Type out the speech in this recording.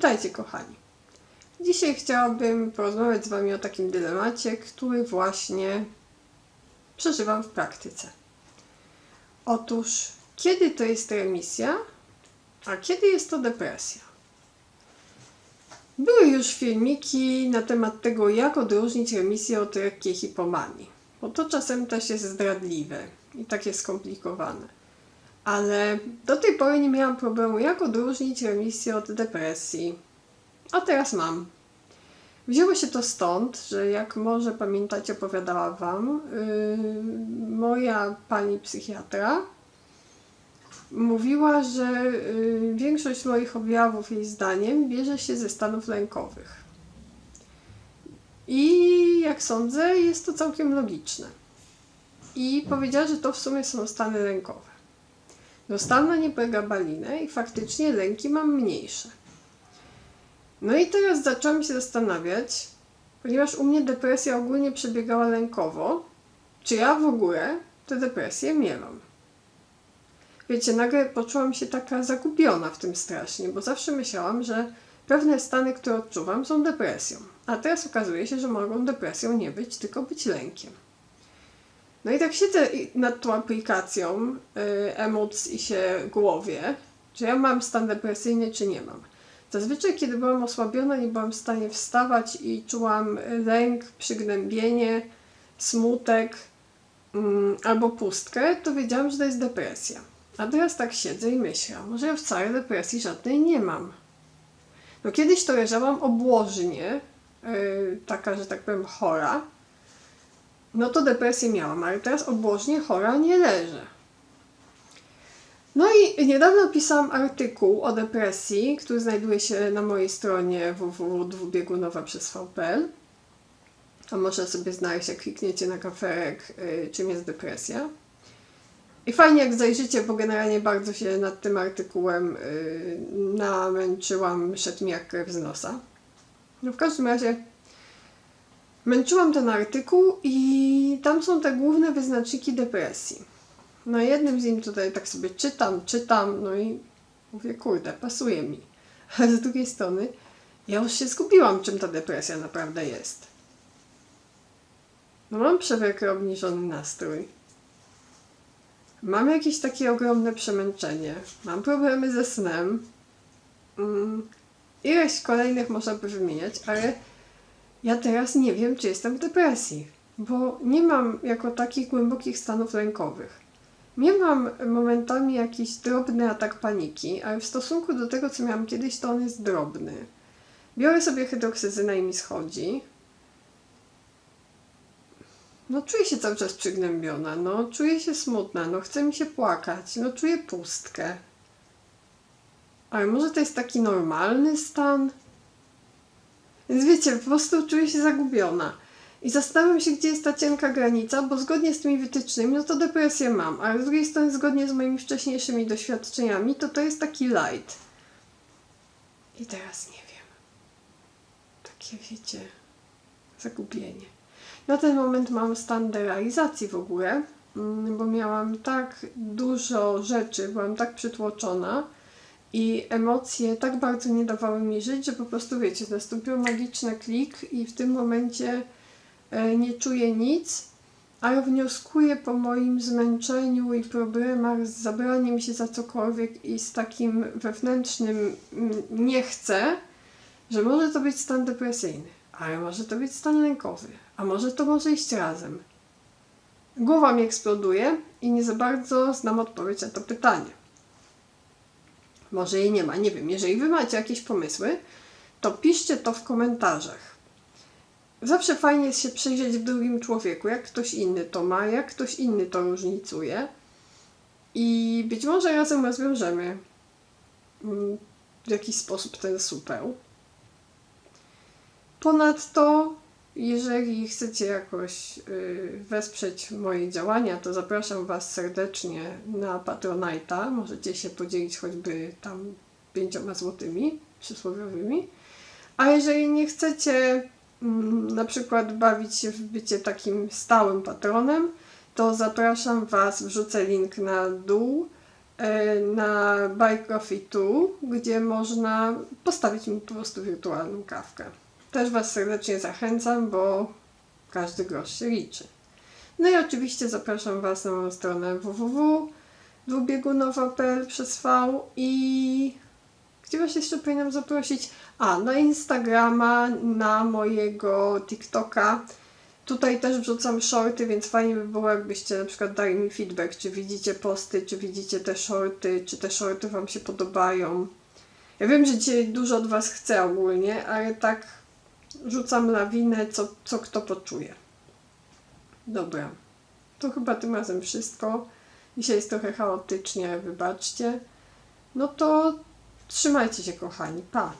Witajcie kochani. Dzisiaj chciałabym porozmawiać z Wami o takim dylemacie, który właśnie przeżywam w praktyce. Otóż, kiedy to jest remisja, a kiedy jest to depresja? Były już filmiki na temat tego, jak odróżnić remisję od lekkiej hipomanii, bo to czasem też jest zdradliwe i takie skomplikowane. Ale do tej pory nie miałam problemu, jak odróżnić remisję od depresji. A teraz mam. Wzięło się to stąd, że jak może pamiętacie, opowiadała Wam, yy, moja pani psychiatra mówiła, że yy, większość moich objawów, jej zdaniem, bierze się ze stanów lękowych. I jak sądzę, jest to całkiem logiczne. I powiedziała, że to w sumie są stany lękowe. Dostałam na nie pregabalinę i faktycznie lęki mam mniejsze. No i teraz zaczęłam się zastanawiać, ponieważ u mnie depresja ogólnie przebiegała lękowo, czy ja w ogóle tę depresję miałam. Wiecie, nagle poczułam się taka zagubiona w tym strasznie, bo zawsze myślałam, że pewne stany, które odczuwam, są depresją. A teraz okazuje się, że mogą depresją nie być, tylko być lękiem. No i tak siedzę nad tą aplikacją y, Emoc i się głowie, czy ja mam stan depresyjny, czy nie mam. Zazwyczaj, kiedy byłam osłabiona, nie byłam w stanie wstawać i czułam lęk, przygnębienie, smutek mm, albo pustkę, to wiedziałam, że to jest depresja. A teraz tak siedzę i myślę, może ja wcale depresji żadnej nie mam. No kiedyś to leżałam obłożnie, yy, taka, że tak powiem, chora, no to depresję miałam, ale teraz obłożnie chora nie leżę. No i niedawno pisałam artykuł o depresji, który znajduje się na mojej stronie www.dwubiegunowa przez VPL. A można sobie znaleźć, jak klikniecie na kaferek, y, czym jest depresja. I fajnie jak zajrzycie, bo generalnie bardzo się nad tym artykułem y, namęczyłam, szedł mi jak krew z nosa. No w każdym razie Męczyłam ten artykuł i tam są te główne wyznaczniki depresji. No jednym z nich tutaj tak sobie czytam, czytam, no i mówię, kurde, pasuje mi. Ale z drugiej strony ja już się zgubiłam, czym ta depresja naprawdę jest. No mam przewlekle obniżony nastrój. Mam jakieś takie ogromne przemęczenie. Mam problemy ze snem. Mm, ileś kolejnych można by wymieniać, ale ja teraz nie wiem, czy jestem w depresji, bo nie mam jako takich głębokich stanów lękowych. Miałam momentami jakiś drobny atak paniki, ale w stosunku do tego, co miałam kiedyś, to on jest drobny. Biorę sobie hydroksyzynę i mi schodzi. No czuję się cały czas przygnębiona, no czuję się smutna, no chce mi się płakać, no czuję pustkę. Ale może to jest taki normalny stan? Więc wiecie, po prostu czuję się zagubiona. I zastanawiam się, gdzie jest ta cienka granica, bo zgodnie z tymi wytycznymi, no to depresję mam, ale z drugiej strony, zgodnie z moimi wcześniejszymi doświadczeniami, to to jest taki light. I teraz nie wiem. Takie, wiecie, zagubienie. Na ten moment mam stan derealizacji w ogóle, mm, bo miałam tak dużo rzeczy, byłam tak przytłoczona, i emocje tak bardzo nie dawały mi żyć, że po prostu wiecie, nastąpił magiczny klik i w tym momencie e, nie czuję nic, ale wnioskuję po moim zmęczeniu i problemach z zabraniem się za cokolwiek i z takim wewnętrznym mm, nie chcę, że może to być stan depresyjny, ale może to być stan lękowy, a może to może iść razem. Głowa mi eksploduje i nie za bardzo znam odpowiedź na to pytanie. Może jej nie ma, nie wiem. Jeżeli wy macie jakieś pomysły, to piszcie to w komentarzach. Zawsze fajnie jest się przyjrzeć w drugim człowieku, jak ktoś inny to ma, jak ktoś inny to różnicuje. I być może razem rozwiążemy mm, w jakiś sposób ten supeł. Ponadto, jeżeli chcecie jakoś y, wesprzeć moje działania, to zapraszam Was serdecznie na Patronite'a. Możecie się podzielić choćby tam pięcioma złotymi przysłowiowymi. A jeżeli nie chcecie mm, na przykład bawić się w bycie takim stałym patronem, to zapraszam Was, wrzucę link na dół e, na Buy Coffee Tu, gdzie można postawić mi po prostu wirtualną kawkę. Też Was serdecznie zachęcam, bo każdy grosz się liczy. No i oczywiście zapraszam Was na moją stronę www.dwubiegunowa.pl przez V i gdzie Was jeszcze powinnam zaprosić? A, na Instagrama, na mojego TikToka. Tutaj też wrzucam shorty, więc fajnie by było, jakbyście na przykład dali mi feedback, czy widzicie posty, czy widzicie te shorty, czy te shorty Wam się podobają. Ja wiem, że dzisiaj dużo od Was chce ogólnie, ale tak rzucam lawinę, co, co kto poczuje. Dobra, to chyba tym razem wszystko. Dzisiaj jest trochę chaotycznie, wybaczcie. No to trzymajcie się, kochani. Pa!